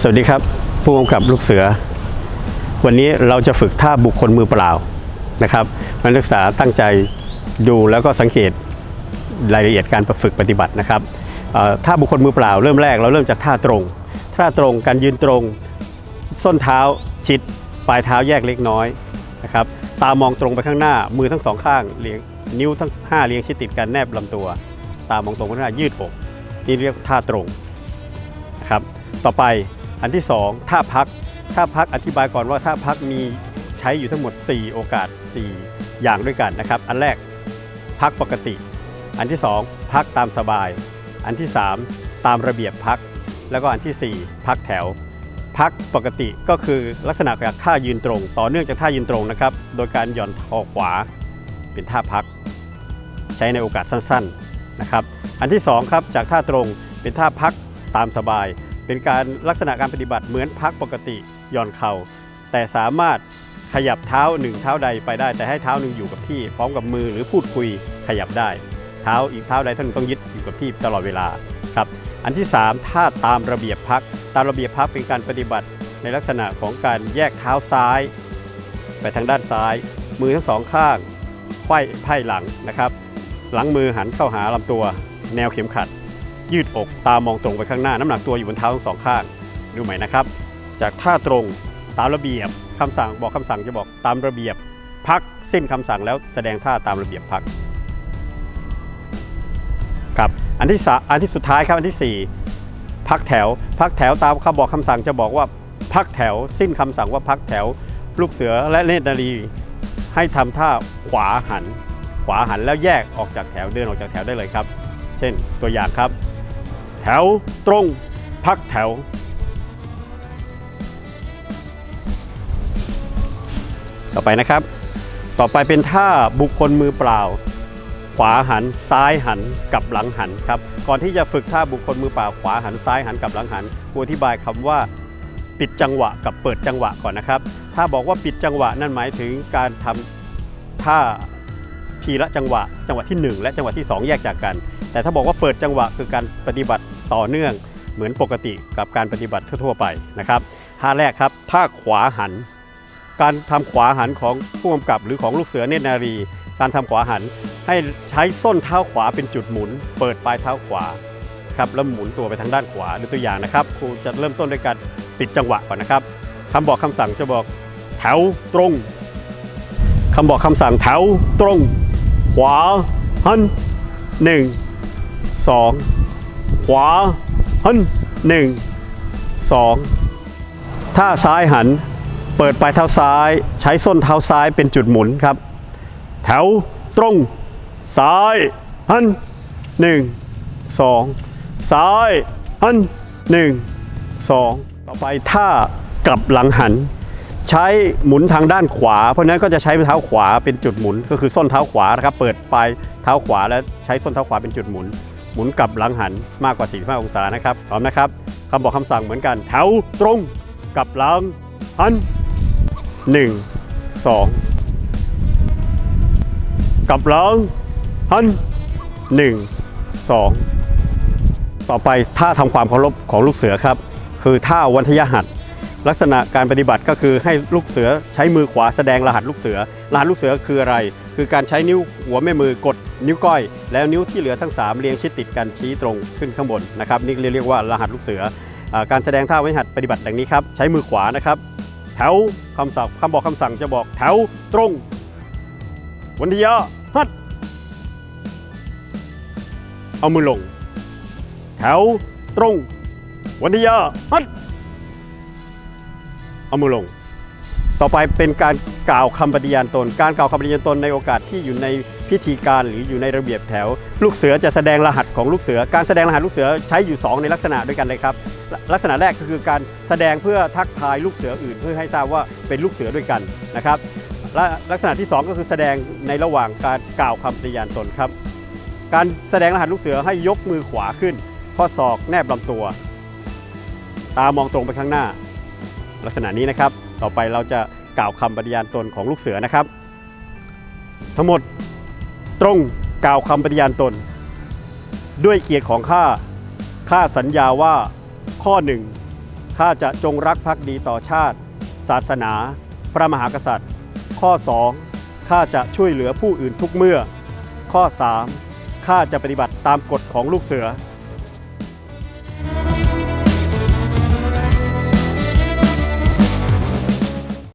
สวัสดีครับ ผู้กำกับลูกเสือ วันนี้เราจะฝึกท่าบุคคลมือเปล่านะครับนักศึกษาตั้งใจดูแล้วก็สังเกตรายละเอียดการฝึกปฏิบัตินะครับท่าบุคคลมือเปล่าเริ่มแรกเราเริ่มจากท่าตรงท่าตรงการยืนตรง ส้นเท้าชิด ปลายเท้าแยกเล็กน้อยนะครับตามองตรงไปข้างหน้ามือทั้งสองข้างเรียงนิ้วทั้งห้าเรียงชิดติดกันแนบลำตัว ตามองตรงไปข้างหน้ายืดอกนี่เรียกท่าตรงนะครับต่อไป อันที่ 2 ท่าพักท่าพักอธิบายก่อนว่าท่าพักมีใช้อยู่ทั้งหมด 4 โอกาส 4 อย่างด้วยกันนะครับ อันแรกพักปกติ อันที่ 2 พักตามสบาย อันที่ 3 ตามระเบียบพัก แล้วก็อันทีสี่4 พักแถว พักปกติก็คือลักษณะจากท่ายืนตรง ต่อเนื่องจากท่ายืนตรงนะครับ โดยการหย่อนคอขวาเป็นท่าพัก ใช้ในโอกาสสั้นๆนะครับ อันที่สองครับจากท่าตรงเป็นท่าพักตามสบาย เป็นการลักษณะการปฏิบัติเหมือนพักปกติหย่อนเข่า แต่สามารถขยับเท้าหนึ่งเท้าใดไปได้ แต่ให้เท้าหนึ่งอยู่กับที่ พร้อมกับมือหรือพูดคุยขยับได้ เท้าอีกเท้าใดท่านงต้องยึดอยู่กับที่ตลอดเวลาครับอันที่สามท่าตามระเบียบพัก ตามระเบียบพักเป็นการปฏิบัติในลักษณะของการแยกเท้าซ้าย ไปทางด้านซ้าย มือทั้งสองข้างไขว้ไพ่หลังนะครับ หลังมือหันเข้าหาลำตัว แนวเข็มขัด ยืดอกตามองตรงไปข้างหน้า น้ำหนักตัวอยู่บนเท้าทั้งสองข้างดูใหม่นะครับ จากท่าตรงตามระเบียบคำสั่งบอกคำสั่งจะบอกตามระเบียบพักสิ้นคำสั่งแล้วแสดงท่าตามระเบียบพักครับอันที่สาอันที่สุดท้ายครับอันที่สี่พักแถว พักแถวตามคำบอกคำสั่งจะบอกว่าพักแถวสิ้นคำสั่งว่าพักแถว ลูกเสือและเนตรนารีให้ทำท่าขวาหัน ขวาหันแล้วแยกออกจากแถวเดินออกจากแถวได้เลยครับ เช่นตัวอย่างครับ ถวตรง พักแถว ต่อไปนะครับ ต่อไปเป็นท่าบุคคลมือเปล่า ขวาหันซ้ายหันกับหลังหันครับ ก่อนที่จะฝึกท่าบุคคลมือเปล่า ขวาหันซ้ายหันกับหลังหันผู้อธิบายคำว่าปิดจังหวะกับเปิดจังหวะก่อนนะครับ ถ้าบอกว่าปิดจังหวะนั่นหมายถึงการทำท่าทีละจังหวะ จังหวะที่ 1 และจังหวะที่ 2 แยกจากกัน แต่ถ้าบอกว่าเปิดจังหวะคือการปฏิบัติ ต่อเนื่องเหมือนปกติกับการปฏิบัติทั่วๆไปนะครับท่าแรกครับท่าขวาหัน การทำขวาหันของผู้กำกับหรือของลูกเสือเนตรนารี การทำขวาหันให้ใช้ส้นเท้าขวาเป็นจุดหมุน เปิดปลายเท้าขวาครับแล้วหมุนตัวไปทางด้านขวาดูตัวอย่างนะครับครูจะเริ่มต้นด้วยการปิดจังหวะก่อนนะครับคำบอกคำสั่งจะบอกแถวตรงคำบอกคำสั่งแถวตรง ขวาหันหนึ่งสอง ขวาหันหนึ่งสองถ้าซ้ายหัน เปิดปลายเท้าซ้าย ใช้ส้นเท้าซ้ายเป็นจุดหมุนครับ แถวตรงซ้ายหันหนึ่งสองซ้ายหันหนึ่งสองต่อไปท่ากลับหลังหัน ใช้หมุนทางด้านขวา เพราะฉะนั้นก็จะใช้เท้าขวาเป็นจุดหมุน ก็คือส้นเท้าขวานะครับ เปิดปลายเท้าขวาแล้วใช้ส้นเท้าขวาเป็นจุดหมุน หมุนกลับหลังหันมากกว่า 45 องศานะครับพร้อมนะครับคำบอกคำสั่งเหมือนกันแถวตรงกลับหลังหัน 1 2 กลับหลังหัน 1 2 ต่อไปท่าทำความเคารพของลูกเสือครับ คือท่าวันทยหัด ลักษณะการปฏิบัติก็คือให้ลูกเสือใช้มือขวาแสดงรหัสลูกเสือ รหัสลูกเสือคืออะไร คือการใช้นิ้วหัวแม่มือกดนิ้วก้อย แล้วนิ้วที่เหลือทั้ง 3 เรียงชิดติดกันชี้ตรงขึ้นข้างบนนะครับนี่เรียกว่ารหัสลูกเสืออการแสดงท่าไวันทยหัดปฏิบัติดังนี้ครับใช้มือขวานะครับแถวคำสั่งคำบอกคำสั่งจะบอกแถวตรง วันทียหัดเอามือลง แถวตรง วันทียหัด เอามือลง ต่อไปเป็นการกล่าวคำปฏิญาณตน การกล่าวคำปฏิญาณตนในโอกาสที่อยู่ในพิธีการหรืออยู่ในระเบียบแถว ลูกเสือจะแสดงรหัสของลูกเสือ การแสดงรหัสลูกเสือใช้อยู่ 2 ในลักษณะด้วยกันเลยครับ ลักษณะแรกก็คือการแสดงเพื่อทักทายลูกเสืออื่น เพื่อให้ทราบว่าเป็นลูกเสือด้วยกันนะครับและลักษณะที่ 2 ก็คือแสดงในระหว่างการกล่าวคำปฏิญาณตนครับ การแสดงรหัสลูกเสือให้ยกมือขวาขึ้น ข้อศอกแนบลำตัว ตามองตรงไปข้างหน้า ลักษณะนี้นะครับ ต่อไปเราจะกล่าวคำปฏิญาณตนของลูกเสือนะครับ ทั้งหมดตรงกล่าวคำปฏิญาณตน ด้วยเกียรติของข้าข้าสัญญาว่าข้อหนึ่งข้าจะจงรักภักดีต่อชาติ ศาสนา พระมหากษัตริย์ ข้อ 2. ข้าจะช่วยเหลือผู้อื่นทุกเมื่อ ข้อ 3. ข้าจะปฏิบัติตามกฎของลูกเสือ